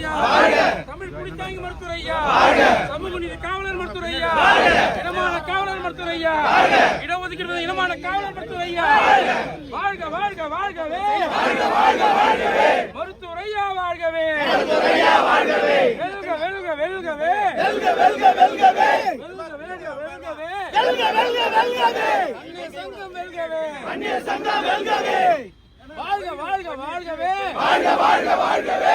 தமிழ் புலித்தாங்கி மருத்துவரையா காவலர் மருத்துவரையா இனமான காவலர் மருத்துவரையா இடஒதுக்கீடு இனமான காவலர் மருத்துவரையா வாழ்க வாழ்க வாழ்கவே. மருத்துவரையா வாழ்கவே. வெல்க வெல்க வெல்கவே. வெல்க வெல்க வெல்கவே. வெல்க வெல்க வெல்கவே. வாழ்க வாழ்க வாழ்கவே. வாழ்க வாழ்க வாழ்கவே.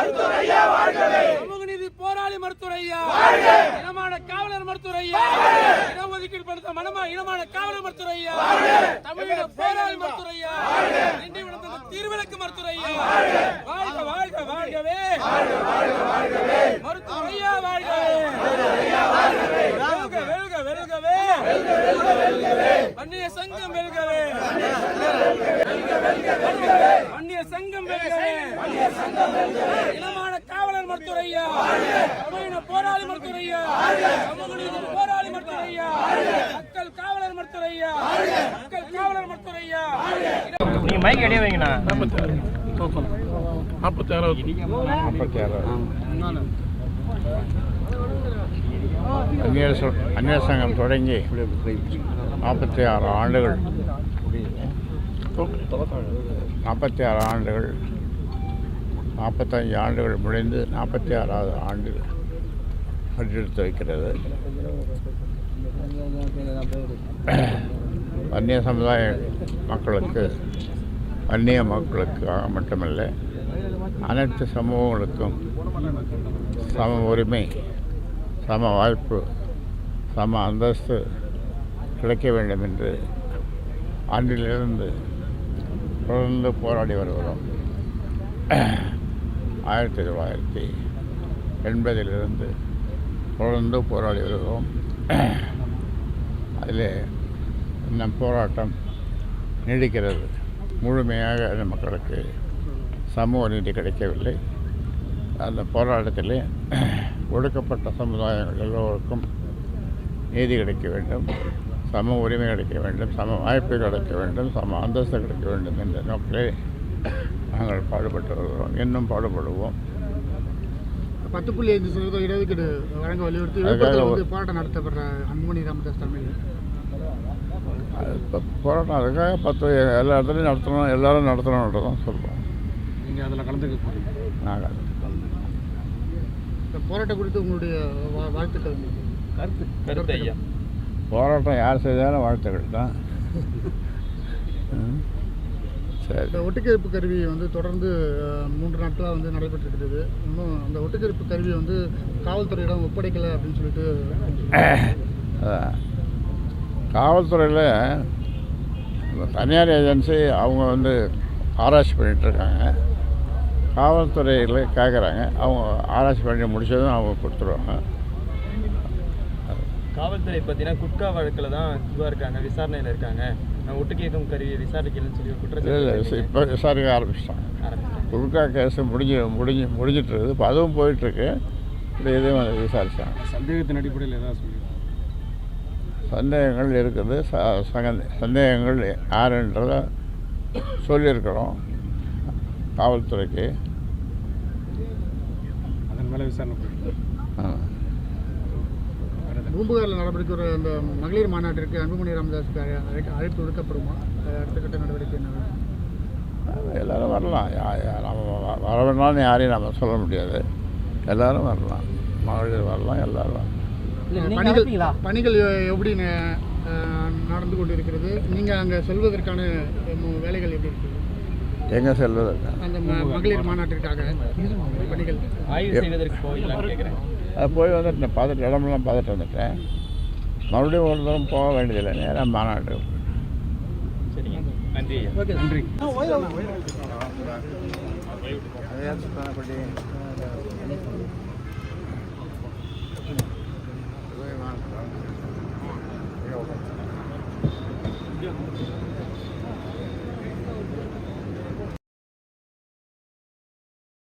ஐயா வாழ்கவே. சமூக நீதி போராளி மருத்துவர் ஐயா இனமான காவலர் மருத்துவர் ஐயா இடஒதுக்கீடு படுத்த மனமா இனமான காவலர் மருத்துவர் ஐயா தமிழக போராளி மருத்துவர் ஐயா திண்டிவனத்தில் தீர்விலக்கு மருத்துவர் ஐயா வாழ்க. வாழ்க வாழ்கவே. மருத்துவர் ஐயா வாழ்கவே. வெல்க வெல்க வெல்கவே. அந்நிய சங்கம் வெல்கவே. அந்நிய சங்கம் வெல்கவே. இனமான காவலர் மருத்துவர் ஐயா தமிழின போராளி மருத்துவர் ஐயா சமூக போராளி மருத்துவர் ஐயா மக்கள் காவலர் மருத்துவர் ஐயா மக்கள் காவலர் மருத்துவர் ஐயா நீங்க மைக் அடியே வைங்கண்ணா. நாற்பத்தி ஆறாவது அந்நிய ச- அந்நிய சங்கம் தொடங்கி நாற்பத்தி ஆறு ஆண்டுகள். நாற்பத்தி ஆறு ஆண்டுகள் நாற்பத்தஞ்சு ஆண்டுகள் முடிந்து நாற்பத்தி ஆறாவது ஆண்டு அடியெடுத்து வைக்கிறது. வன்னிய சமுதாய மக்களுக்கு வன்னிய மக்களுக்காக மட்டுமல்ல அனைத்து சமூகங்களுக்கும் சம உரிமை சம வாய்ப்பு சம அந்தஸ்து கிடைக்க வேண்டும் என்று ஆண்டிலிருந்து தொடர்ந்து போராடி வருகிறோம். ஆயிரத்தி தொள்ளாயிரத்தி எண்பதிலிருந்து தொடர்ந்து போராடி வருகிறோம். அதில் நம் போராட்டம் நீடிக்கிறது. முழுமையாக அந்த மக்களுக்கு சமூக நீதி கிடைக்கவில்லை. அந்த போராட்டத்திலே ஒடுக்கப்பட்ட சமுதாயங்கள் எல்லோருக்கும் நீதி கிடைக்க வேண்டும். சம உரிமை கிடைக்க வேண்டும் சம வாய்ப்பு கிடைக்க வேண்டும் சம அந்தஸ்து கிடைக்க வேண்டும் என்ற நோக்கிலே நாங்கள் பாடுபட்டு வருகிறோம். இன்னும் பாடுபடுவோம். பத்து புள்ளி ஐந்து சதவீதம் இடஒதுக்கீடு வழங்க வலியுறுத்தி விழுப்புரத்தில் வந்து போராட்டம் நடத்தப்படுற அன்புமணி ராமதாஸ் தலைமையில். போராட்டம் அதுக்காக பத்து எல்லா இடத்துலையும் நடத்தணும் எல்லாரும் நடத்தணுன்றது தான் சொல்கிறோம் நீங்கள் அதில் கலந்துக்க போகிறீங்க நாங்கள் இந்த போராட்டம் குறித்து உங்களுடைய வாழ்த்துக்கள். கருத்து கருத்து ஐயா. போராட்டம் யார் செய்தாலும் வாழ்த்துக்கள். தான். சரி. இந்த ஒட்டுக்கேற்பு கருவி வந்து தொடர்ந்து மூன்று நாட்களாக வந்து நடைபெற்றிருக்குது இன்னும் அந்த ஒட்டுக்கேற்பு கருவியை வந்து காவல்துறையிடம் ஒப்படைக்கலை அப்படின்னு சொல்லிட்டு. காவல்துறையில் தனியார் ஏஜென்சி அவங்க வந்து ஆராய்ச்சி பண்ணிகிட்ருக்காங்க காவல்துறையில் கேட்குறாங்க அவங்க ஆராய்ச்சி பண்ணி முடிச்சதும் அவங்க கொடுத்துருவாங்க. காவல்துறை பார்த்தீங்கன்னா குட்கா வழக்கில் தான் இதுவாக இருக்காங்க விசாரணையில் இருக்காங்க. நான் ஒட்டு கேட்கும் கருவியை விசாரிக்கலன்னு சொல்லி இல்லை குற்றச்சாட்டு இப்போ விசாரிக்க ஆரம்பிச்சிட்டாங்க. குறுக்கா கேஸு முடிஞ்சு முடிஞ்சு முடிஞ்சிட்ருக்குது இப்போ அதுவும் போயிட்டுருக்கு. இப்போ இதையும் வந்து விசாரிச்சாங்க. சந்தேகத்தின் அடிப்படையில் ஏதாவது சொல்லி சந்தேகங்கள் இருக்குது. ச சங்க சந்தேகங்கள் யாருன்றத சொல்லியிருக்கிறோம். காவல்துறைக்கு. அதன் மேலே விசாரணை ஆ. பூம்புகாரில் நடைபெறுகிற இந்த மகளிர் மாநாட்டிற்கு அன்புமணி ராமதாஸுக்கு அழைக்க- அழைப்பு விடுக்கப்படுமா? அடுத்த கட்ட நடவடிக்கை என்ன எல்லாரும் வரலாம். யா யா- நம்ம வர வேணாம்னு யாரையும் நம்ம சொல்ல முடியாது. எல்லாரும் வரலாம். மகளிர் வரலாம் எல்லாரும் வரலாம். பணிகள் பணிகள் எப்படி நடந்து கொண்டு இருக்கிறது நீங்கள் அங்கே செல்வதற்கான வேலைகள் எப்படி இருக்குது? எங்கே செல்வது? போய் வந்துட்டேன் பார்த்துட்டு இடமெல்லாம் பார்த்துட்டு வந்துட்டேன். மறுபடியும் ஒரு தூரம் போக வேண்டியதில்லை நேராக மாநாடு. நன்றி நன்றி.